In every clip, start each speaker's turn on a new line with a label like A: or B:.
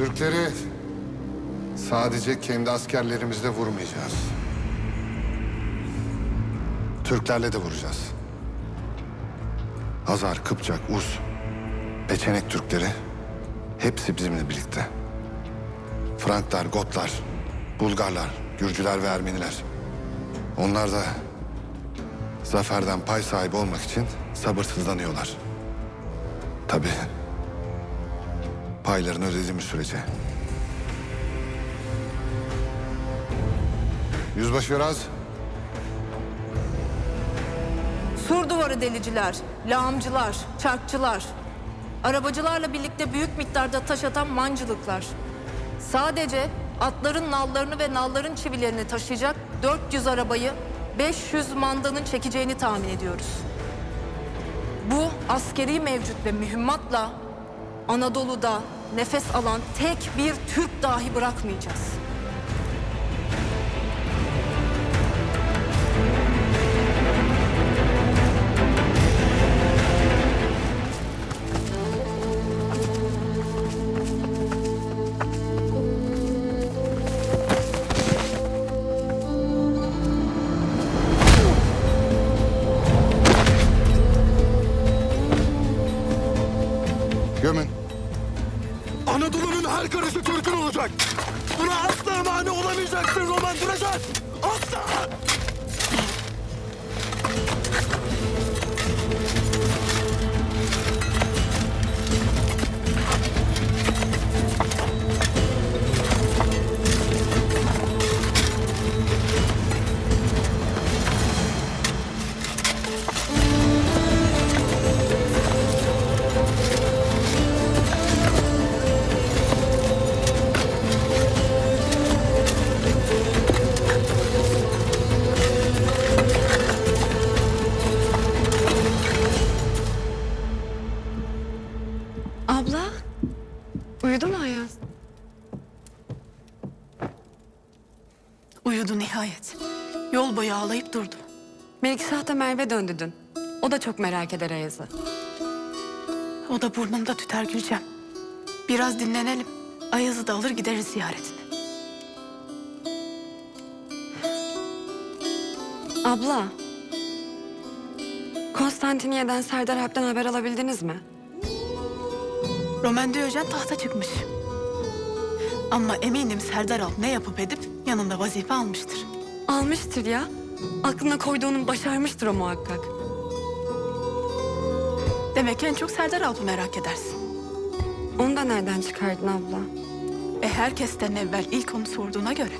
A: Türkleri sadece kendi askerlerimizle vurmayacağız. Türklerle de vuracağız. Hazar, Kıpçak, Uz, Peçenek Türkleri hepsi bizimle birlikte. Franklar, Gotlar, Bulgarlar, Gürcüler ve Ermeniler. Onlar da zaferden pay sahibi olmak için sabırsızlanıyorlar. Tabii paylarını ödediğimiz sürece. Yüzbaşı Biraz,
B: Sur duvarı deliciler, lağımcılar, çarkçılar, arabacılarla birlikte büyük miktarda taş atan mancılıklar. Sadece atların nallarını ve nalların çivilerini taşıyacak 400 arabayı 500 mandanın çekeceğini tahmin ediyoruz. Bu askeri mevcut ve mühimmatla Anadolu'da nefes alan tek bir Türk dahi bırakmayacağız.
C: Karışı Türk'ün olacak. Buna asla mani olamayacaksın Roman Drajan. Asla!
D: Uyudu
E: nihayet. Yol boyu ağlayıp durdu.
D: Melikşah Merve döndü dün. O da çok merak eder Ayaz'ı.
E: O da burnumda tüter Gülcem. Biraz dinlenelim. Ayaz'ı da alır gideriz ziyaretine.
D: Abla, Konstantiniye'den Serdar Alp'ten haber alabildiniz mi?
E: Roman Diyojen tahta çıkmış. Ama eminim Serdar Alp ne yapıp edip yanında vazife almıştır.
D: Almıştır ya. Aklına koyduğunu başarmıştır o muhakkak.
E: Demek en çok Serdar Alp'ı merak edersin.
D: Onu da nereden çıkardın abla?
E: E herkesten evvel ilk onu sorduğuna göre.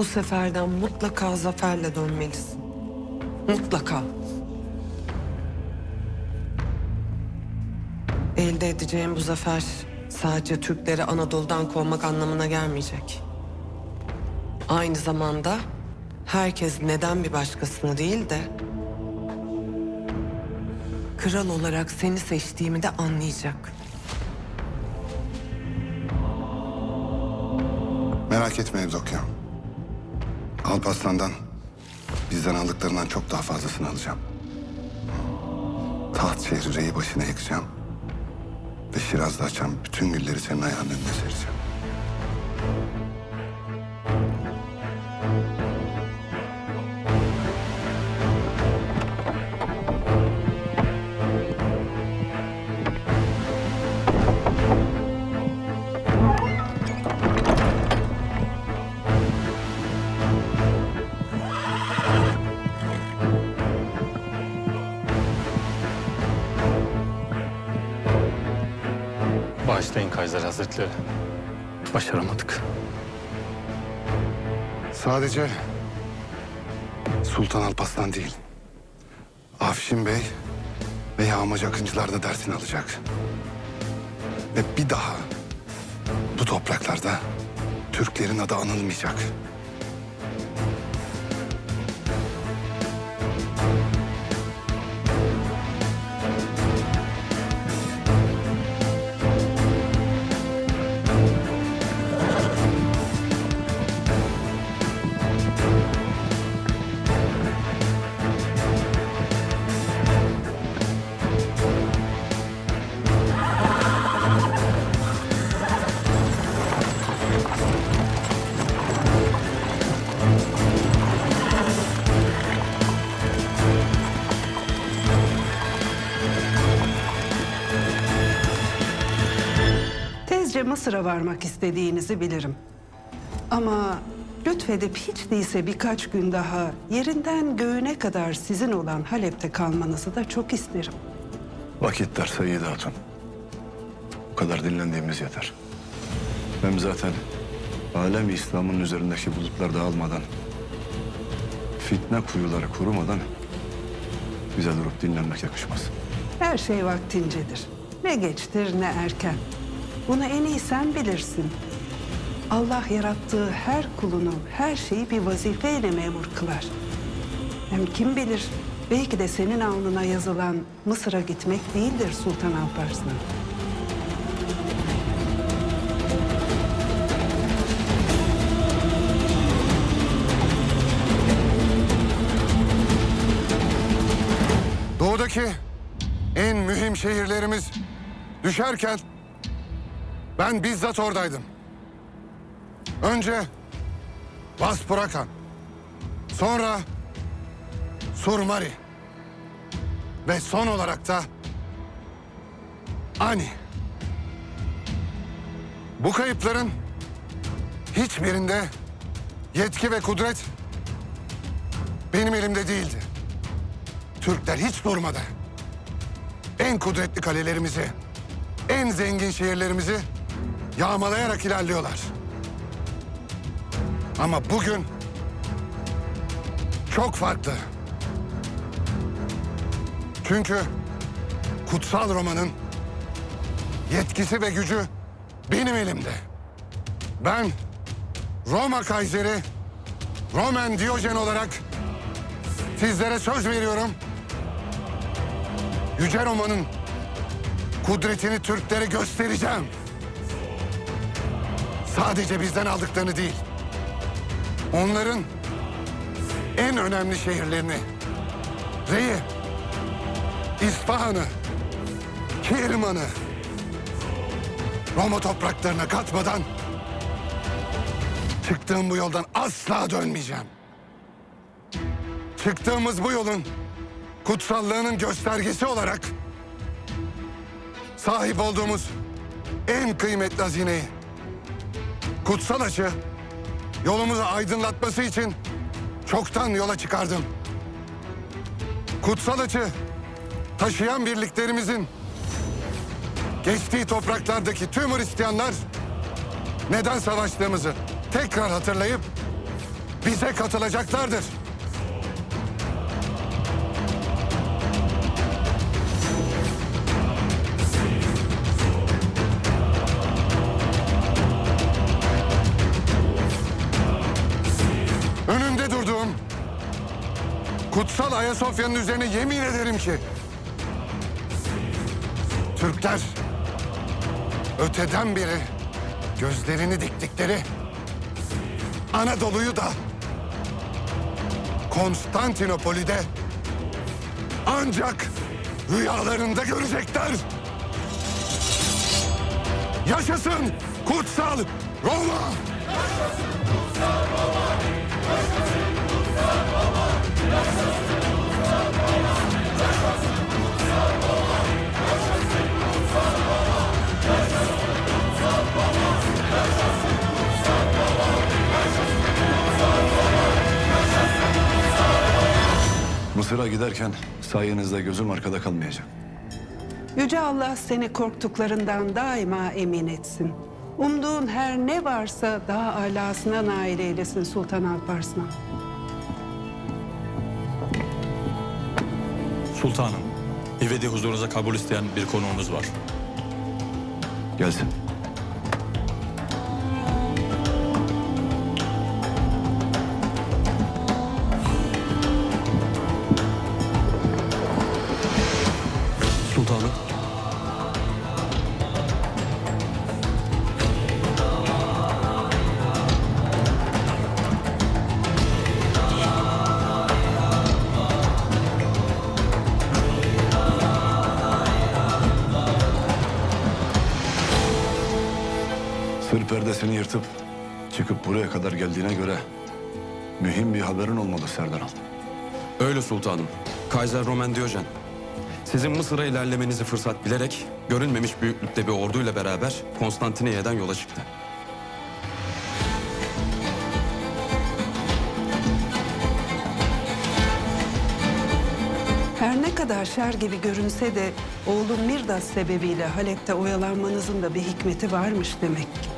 F: Bu seferden mutlaka zaferle dönmelisin. Mutlaka. Elde edeceğin bu zafer sadece Türkleri Anadolu'dan kovmak anlamına gelmeyecek. Aynı zamanda herkes neden bir başkasını değil de kral olarak seni seçtiğimi de anlayacak.
A: Merak etme Evdokya. Alparslan'dan bizden aldıklarından çok daha fazlasını alacağım. Taht şehri başına yıkacağım. Ve Şiraz'da açan bütün gülleri senin ayağının önüne sereceğim.
G: Kaiser Hazretleri. Başaramadık.
A: Sadece Sultan Alparslan değil. Afşin Bey ve Yağmacı Akıncılar da dersini alacak. Ve bir daha bu topraklarda Türklerin adı anılmayacak.
H: Önce Mısır'a varmak istediğinizi bilirim. Ama lütfedip hiç değilse birkaç gün daha yerinden göğüne kadar sizin olan Halep'te kalmanızı da çok isterim.
A: Vakit dar Sayyid Hatun. Bu kadar dinlendiğimiz yeter. Hem zaten alem İslam'ın üzerindeki bulutlar dağılmadan, fitne kuyuları kurumadan bize durup dinlenmek yakışmaz.
H: Her şey vaktincedir. Ne geçtir ne erken. Bunu en iyi sen bilirsin. Allah yarattığı her kulunu, her şeyi bir vazifeyle memur kılar. Hem kim bilir, belki de senin alnına yazılan Mısır'a gitmek değildir Sultan Alparslan.
A: Doğudaki en mühim şehirlerimiz düşerken ben bizzat oradaydım. Önce Vaspurakan, sonra Surmari ve son olarak da Ani. Bu kayıpların hiçbirinde yetki ve kudret benim elimde değildi. Türkler hiç durmadı. En kudretli kalelerimizi, en zengin şehirlerimizi yağmalayarak ilerliyorlar. Ama bugün çok farklı. Çünkü kutsal romanın yetkisi ve gücü benim elimde. Ben Roma Kayseri, Roman Diyojen olarak sizlere söz veriyorum. Yüce Roma'nın kudretini Türklere göstereceğim. Sadece bizden aldıklarını değil. Onların en önemli şehirlerini, Rey'i, İsfahan'ı, Kirman'ı Roma topraklarına katmadan çıktığım bu yoldan asla dönmeyeceğim. Çıktığımız bu yolun kutsallığının göstergesi olarak sahip olduğumuz en kıymetli hazineyi kutsal açı yolumuzu aydınlatması için çoktan yola çıkardım. Kutsal açı taşıyan birliklerimizin geçtiği topraklardaki tüm Hristiyanlar neden savaştığımızı tekrar hatırlayıp bize katılacaklardır. Kutsal Ayasofya'nın üzerine yemin ederim ki Türkler öteden beri gözlerini diktikleri Anadolu'yu da Konstantinopol'ü de ancak rüyalarında görecekler. Yaşasın kutsal Roma!
I: Mısır'a giderken sayenizde gözüm arkada kalmayacak.
H: Yüce Allah seni korktuklarından daima emin etsin. Umduğun her ne varsa daha alasına nail eylesin Sultan Alparslan.
G: Sultanım, İvedi huzurunuza kabul isteyen bir konuğunuz var.
I: Gelsin.
C: Sultanım.
I: Sır perdesini yırtıp çıkıp buraya kadar geldiğine göre mühim bir haberin olmalı Serdar Al.
C: Öyle sultanım. Kaiser Roman Diyojen.
J: Sizin Mısır'a ilerlemenizi fırsat bilerek görünmemiş büyüklükte bir orduyla beraber Konstantiniyye'den yola çıktı.
H: Her ne kadar şer gibi görünse de oğlum Mirdas sebebiyle Halep'te oyalanmanızın da bir hikmeti varmış demek ki.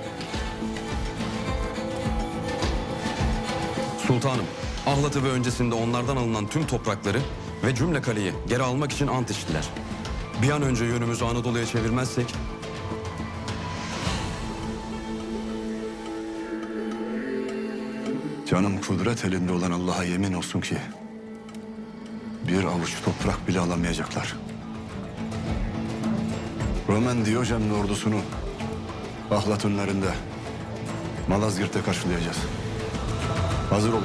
J: Sultanım, Ahlat'ı ve öncesinde onlardan alınan tüm toprakları ve cümle kaleyi geri almak için ant içtiler. Bir an önce yönümüzü Anadolu'ya çevirmezsek
I: Canım kudret elinde olan Allah'a yemin olsun ki bir avuç toprak bile alamayacaklar. Roman Diyojen'in ordusunu Ahlat önlerinde Malazgirt'te karşılayacağız. Hazır olun.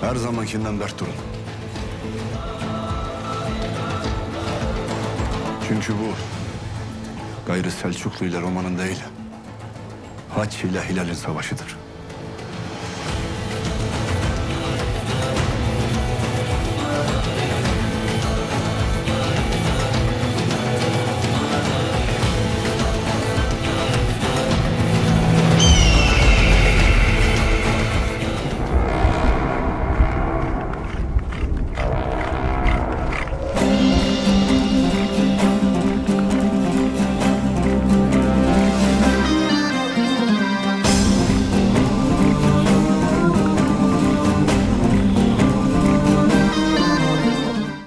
I: Her zamankinden dert durun. Çünkü bu gayrı Selçuklu ile Roman'ın değil, Haç ile Hilal'in savaşıdır.